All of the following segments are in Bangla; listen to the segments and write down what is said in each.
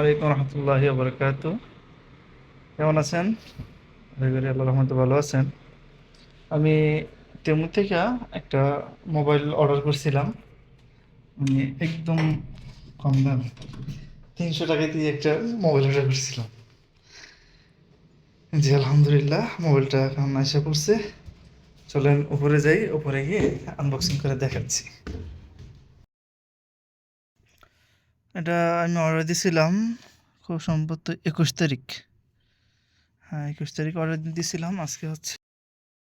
আলাইকুম রহমতুল্লাহ বরকাত কেমন আছেন? আল্লাহ রহমতে ভালো আছেন। আমি তেমু থেকে একটা মোবাইল অর্ডার করছিলাম। মানে একদম কম দাম, তিনশো টাকা দিয়ে একটা মোবাইল অর্ডার করছিলাম। জি, আলহামদুলিল্লাহ, মোবাইলটা এখন এসে করছে চলেন উপরে যাই, উপরে গিয়ে আনবক্সিং করে দেখাচ্ছি। এটা আমি অর্ডার দিয়েছিলাম খুব সম্ভবত একুশ তারিখ। হ্যাঁ একুশ তারিখ অর্ডার দিয়েছিলাম আজকে হচ্ছে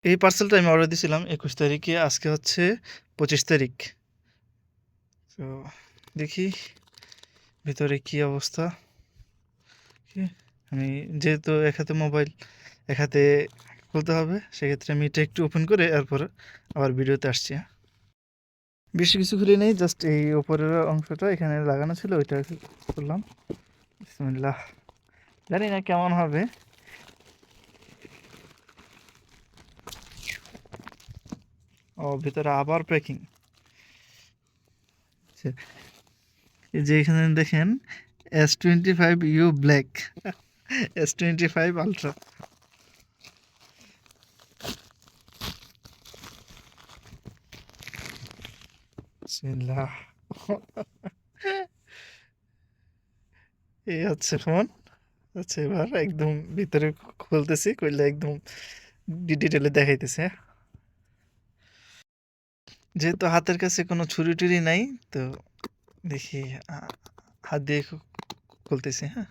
এই পার্সেলটা আমি অর্ডার দিয়েছিলাম একুশ তারিখে, আজকে হচ্ছে পঁচিশ তারিখ। তো দেখি ভিতরে কি অবস্থা। আমি যেহেতু এক হাতে মোবাইল এক হাতে খুলতে হবে, সেক্ষেত্রে আমি এটা একটু ওপেন করে এরপর আবার ভিডিওতে আসছি হ্যাঁ। বেশি কিছু খুলে নেই জাস্ট এই ওপরের অংশটা এখানে লাগানো ছিল, ওইটা করলাম। বিসমিল্লাহ। জানি না কেমন হবে। ও, ভিতরে আবার প্যাকিং এই যে এখানে দেখেন S twenty five U black S twenty five ultra বিসমিল্লাহ। এই হচ্ছে ফোন। আচ্ছা এবার একদম ভিতরে খুলতেছি, খুললে একদম ডিটেলে দেখাইতেছে? যেহেতু হাতের কাছে কোনো ছুরি টুরি নাই, তো দেখি হাত দিয়ে খুলতেছি হ্যাঁ।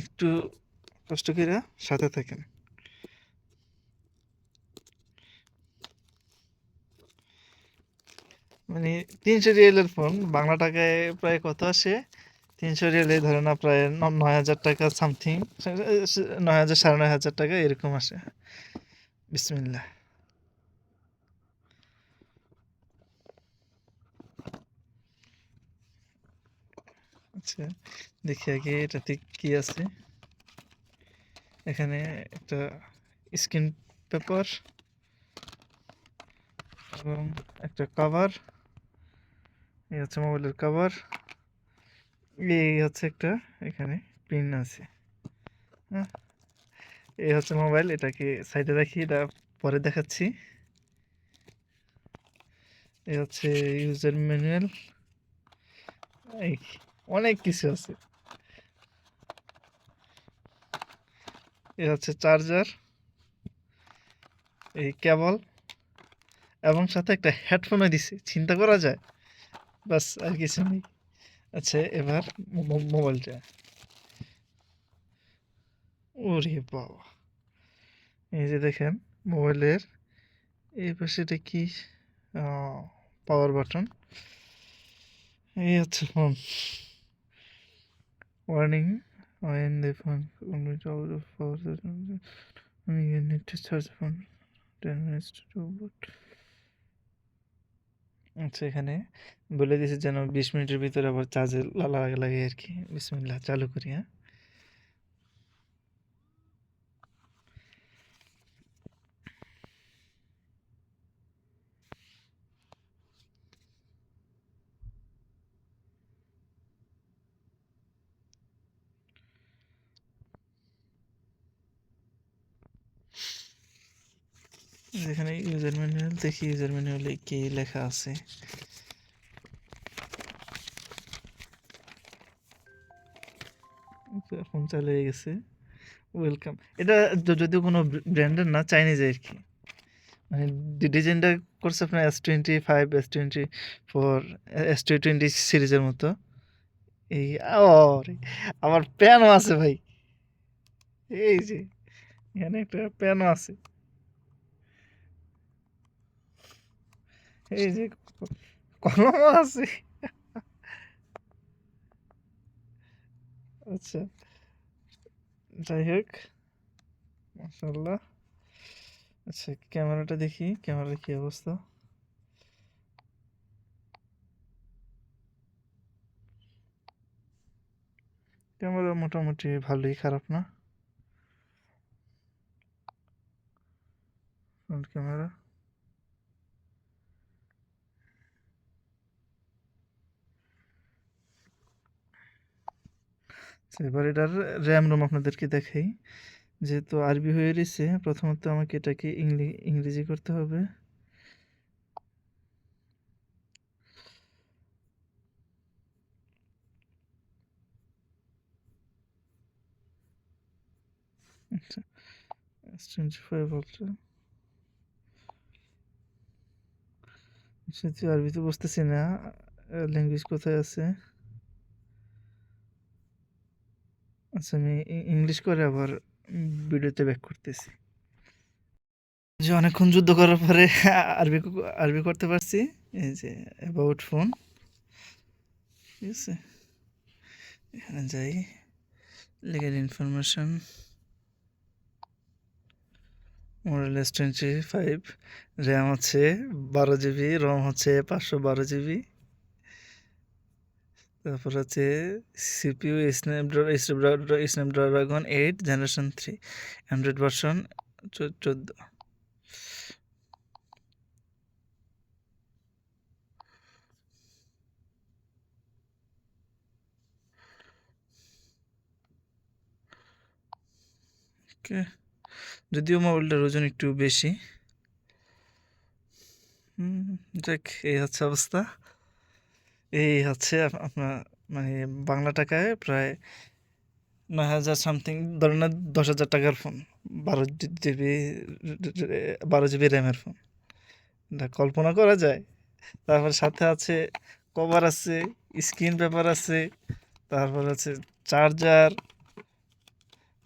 একটু কষ্ট করে সাথে থাকেন। মানে তিনশো রিয়েলের ফোন বাংলা টাকায় প্রায় কত আসে? তিনশো রিয়েলে ধরে না, প্রায় নয় হাজার টাকা সামথিং নয় হাজার, সাড়ে নয় হাজার টাকা এরকম আসে। বিসমিল্লাহ। আচ্ছা দেখি আগে এটাতে কি আছে। এখানে একটা স্ক্রিন পেপার এবং একটা কভার এই হচ্ছে মোবাইলের কভার এই হচ্ছে একটা এখানে পিন আছে হ্যাঁ? এই হচ্ছে মোবাইল, এটাকে সাইডে রাখি, এটা পরে দেখাচ্ছি। এই হচ্ছে ইউজার ম্যানুয়াল এই অনেক কিছু আছে। এই হচ্ছে চার্জার এই কেবল এবং সাথে একটা হেডফোনও দিছে, চিন্তা করা যায়? বাস আর কিছু নেই। আচ্ছা এবার মোবাইলটা। ওরে বাবা। এই যে দেখেন, মোবাইলের এই পাশে এটা কি? পাওয়ার বাটন এই হচ্ছে phone warning when they phone off power charge phone ten minutes to boot আচ্ছা এখানে বলে দিয়েছে যেন বিশ মিনিটের ভিতরে আবার চার্জে লাগা লাগে আর কি। বিসমিল্লাহ, চালু করি হ্যাঁ? এখানে ইউজার ম্যানুয়াল দেখি ইউজার ম্যানুয়ালে কি লেখা আছে। ফোন চালিয়ে গেছে। ওয়েলকাম এটা য- যদিও কোনো ব্র্যান্ডের না চাইনিজ আর কি? মানে ডিজাইনটা করছে আপনার S twenty five S twenty four S twenty সিরিজের মতো। এই আমার প্যানও আছে ভাই। এই যে, এখানে একটা প্যানও আছে। এই যে কলমও আছে আচ্ছা যাই হোক মাশাল্লাহ আচ্ছা ক্যামেরাটা দেখি ক্যামেরার কি অবস্থা? ক্যামেরা মোটামুটি ভালোই, খারাপ না? ফ্রন্ট ক্যামেরা এবার এটার র্যাম রোম আপনাদেরকে দেখাই। যেহেতু আরবি হয়ে রয়েছে, প্রথমত আমাকে এটাকে ইংরেজি করতে হবে। আচ্ছা আলট্রা সত্যি আরবিতে বুঝতেছি না ল্যাঙ্গুয়েজ কোথায় আছে? আচ্ছা আমি ইংলিশ করে আবার ভিডিওতে ব্যাক করতেছি। যে অনেকক্ষণ যুদ্ধ করার পরে আরবি আরবি করতে পারছি। এই যে অ্যাবাউট ফোন ঠিক আছে? এখানে যাই। Legal information model S twenty five RAM হচ্ছে বারো জিবি রম হচ্ছে পাঁচশো বারো জিবি তারপর হচ্ছে CPU Snapdragon Snapdragon eight generation three Android version চোদ্দ। ওকে যদিও মোবাইলটার ওজন একটু বেশি। হুম, যাক এই হচ্ছে অবস্থা। এই হচ্ছে আপনার মানে বাংলা টাকায় প্রায় নয় হাজার সামথিং ধরেন না দশ হাজার টাকার ফোন বারো জিবি বারো জিবি র্যামের ফোন এটা কল্পনা করা যায়। তারপর সাথে আছে কভার আছে স্ক্রিন পেপার আছে, তারপর আছে চার্জার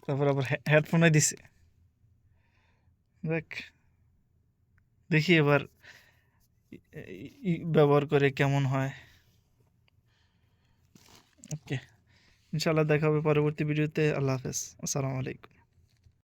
তারপর আবার হেডফোনে দিছে। দেখ, দেখি এবার ব্যবহার করে কেমন হয়। ওকে ইনশাল্লাহ দেখা হবে পরবর্তী ভিডিওতে আল্লাহ হাফেজ। আসসালামু আলাইকুম।